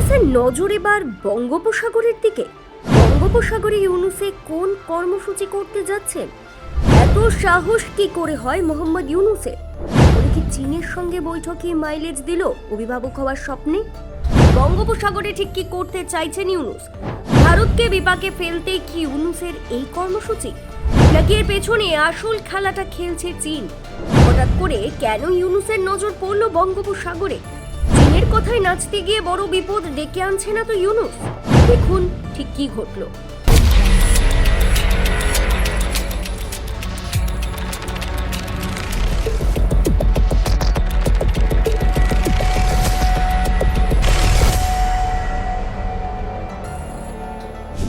ইউনুসের নজর এবার বঙ্গোপসাগরের দিকে। বঙ্গোপসাগরে ইউনুসে কোন কর্মসূচি করতে যাচ্ছেন? এত সাহস কি করে হয় মোহাম্মদ ইউনুসের? কি চীনের সঙ্গে বৈঠকে মাইলেজ দিল, অভিভাবক হওয়ার স্বপ্নে। বঙ্গোপসাগরে ঠিক কি করতে চাইছেন ইউনুস? ভারতকে বিপাকে ফেলতে কি ইউনুসের এই কর্মসূচি? নাকি এর পেছনে আসল খেলাটা খেলছে চীন? হঠাৎ করে কেন ইউনুসের নজর পড়ল বঙ্গোপসাগরে? কথায় নাচতে গিয়ে বড় বিপদ ডেকে আনছে না তো ইউনুস? দেখুন ঠিক কি ঘটলো।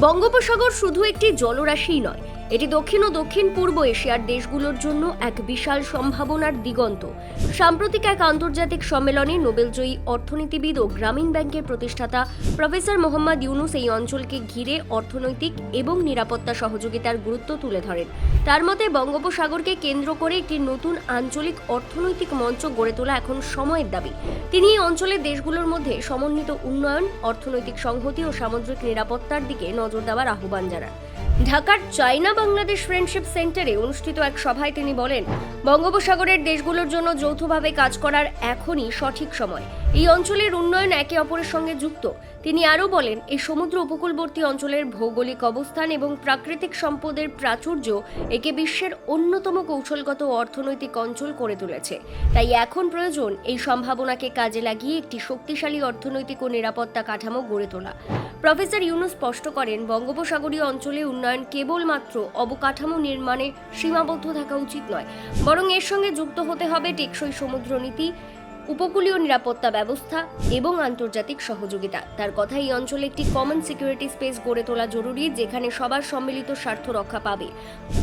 বঙ্গোপসাগর শুধু একটি জলরাশিই নয় এটি দক্ষিণ ও দক্ষিণ পূর্ব এশিয়ার দেশগুলোর জন্য এক বিশাল সম্ভাবনার দিগন্ত। সাম্প্রতিক এক আন্তর্জাতিক সম্মেলনে নোবেলজয়ী অর্থনীতিবিদ ও গ্রামীণ ব্যাংকের প্রতিষ্ঠাতা প্রফেসর মোহাম্মদ ইউনুস এই অঞ্চলকে ঘিরে অর্থনৈতিক এবং নিরাপত্তা সহযোগিতার গুরুত্ব তুলে ধরেন। তার মতে, বঙ্গোপসাগরকে কেন্দ্র করে একটি নতুন আঞ্চলিক অর্থনৈতিক মঞ্চ গড়ে তোলা এখন সময়ের দাবি। তিনি এই অঞ্চলের দেশগুলোর মধ্যে সমন্বিত উন্নয়ন, অর্থনৈতিক সংহতি ও সামুদ্রিক নিরাপত্তার দিকে নজর দেওয়ার আহ্বান জানান। ঢাকার চায়না বাংলাদেশ ফ্রেন্ডশিপ সেন্টারে অনুষ্ঠিত এক সভায় তিনি বলেন, বঙ্গোপসাগরের দেশগুলোর জন্য যৌথভাবে কাজ করার এখনই সঠিক সময়। এই অঞ্চলের উন্নয়ন একে অপরের সঙ্গে যুক্ত। তিনি আরও বলেন, এই সমুদ্র উপকূলবর্তী অঞ্চলের ভৌগোলিক অবস্থান এবং প্রাকৃতিক সম্পদের প্রাচুর্য একে বিশ্বের অন্যতম কৌশলগত অর্থনৈতিক অঞ্চল করে তুলেছে। তাই এখন প্রয়োজন এই সম্ভাবনাকে কাজে লাগিয়ে একটি শক্তিশালী অর্থনৈতিক ও নিরাপত্তা কাঠামো গড়ে তোলা। প্রফেসর ইউনু স্পষ্ট করেন, বঙ্গোপসাগরীয় অঞ্চলে উন্নয়ন কেবলমাত্র অবকাঠামো নির্মাণে সীমাবদ্ধ থাকা উচিত নয়, বরং এর সঙ্গে যুক্ত হতে হবে টেকসই সমুদ্র নীতি উপকূলীয় নিরাপত্তা ব্যবস্থা এবং আন্তর্জাতিক সহযোগিতা। তার কথা এই অঞ্চলে একটি কমন সিকিউরিটি স্পেস গড়ে তোলা জরুরি, যেখানে সবার সম্মিলিত স্বার্থ রক্ষা পাবে।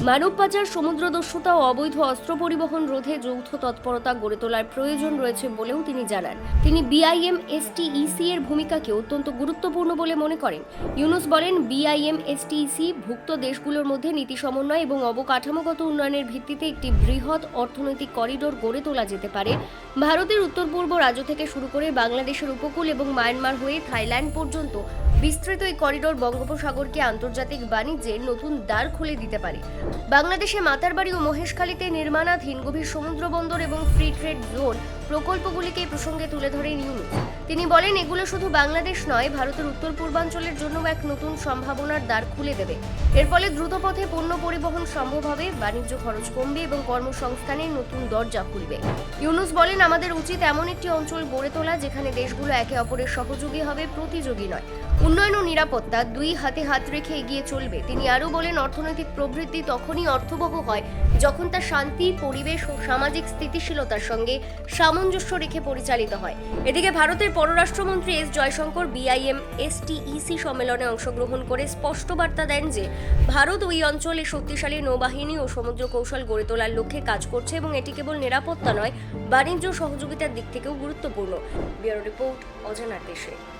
মানব পাচার, সমুদ্র দস্যুতা ও অবৈধ অস্ত্র পরিবহন রোধে যৌথ তৎপরতা গড়ে তোলার প্রয়োজন রয়েছে বলেও তিনি জানান। তিনি বিআইএম এসটিইসি এর ভূমিকাকে অত্যন্ত গুরুত্বপূর্ণ বলে মনে করেন। ইউনুস বলেন বিআইএম এসটিইসি ভুক্ত দেশগুলোর মধ্যে নীতি সমন্বয় এবং অবকাঠামোগত উন্নয়নের ভিত্তিতে একটি বৃহৎ অর্থনৈতিক করিডোর গড়ে তোলা যেতে পারে। ভারতের উত্তর পূর্ব রাজ্য থেকে শুরু করে বাংলাদেশের উপকূল এবং মায়ানমার হয়ে থাইল্যান্ড পর্যন্ত বিস্তৃত এই করিডোর বঙ্গোপসাগরকে আন্তর্জাতিক বাণিজ্যের নতুন দ্বার খুলে দিতে পারে। বাংলাদেশে মাতারবাড়ি ও মহেশখালীতে নির্মাণাধীন গভীর সমুদ্র বন্দর এবং ফ্রি ট্রেড জোন প্রকল্পগুলিকে এই প্রসঙ্গে তুলে ধরেন ইউনুস তিনি বলেন, এগুলো শুধু বাংলাদেশ নয়, ভারতের উত্তর পূর্বাঞ্চলের জন্য এক নতুন সম্ভাবনার দ্বার খুলে দেবে। এর ফলে দ্রুত পথে পণ্য পরিবহন সম্ভব হবে, বাণিজ্য খরচ কমবে এবং কর্মসংস্থানের নতুন দরজা খুলবে। ইউনুস বলেন, আমাদের উচিত এমন একটি অঞ্চল গড়ে তোলা যেখানে দেশগুলো একে অপরের সহযোগী হবে প্রতিযোগী নয়। উন্নয়ন ও নিরাপত্তা দুই হাতে হাত রেখে এগিয়ে চলবে। তিনি আরও বলেন, অর্থনৈতিক প্রবৃদ্ধি তখনই অর্থবহ হয় যখন তা শান্তি, পরিবেশ ও সামাজিক স্থিতিশীলতার সঙ্গে সামঞ্জস্য রেখে পরিচালিত হয়। এদিকে ভারতের পররাষ্ট্রমন্ত্রী এস জয়শঙ্কর বিআইএম এসটিইসি সম্মেলনে অংশগ্রহণ করে স্পষ্ট বার্তা দেন যে, ভারত ওই অঞ্চলে শক্তিশালী নৌবাহিনী ও সমুদ্র কৌশল গড়ে তোলার লক্ষ্যে কাজ করছে এবং এটি কেবল নিরাপত্তা নয়, বাণিজ্য সহযোগিতার দিক থেকেও গুরুত্বপূর্ণ। ব্যুরো রিপোর্ট অজানার দেশে।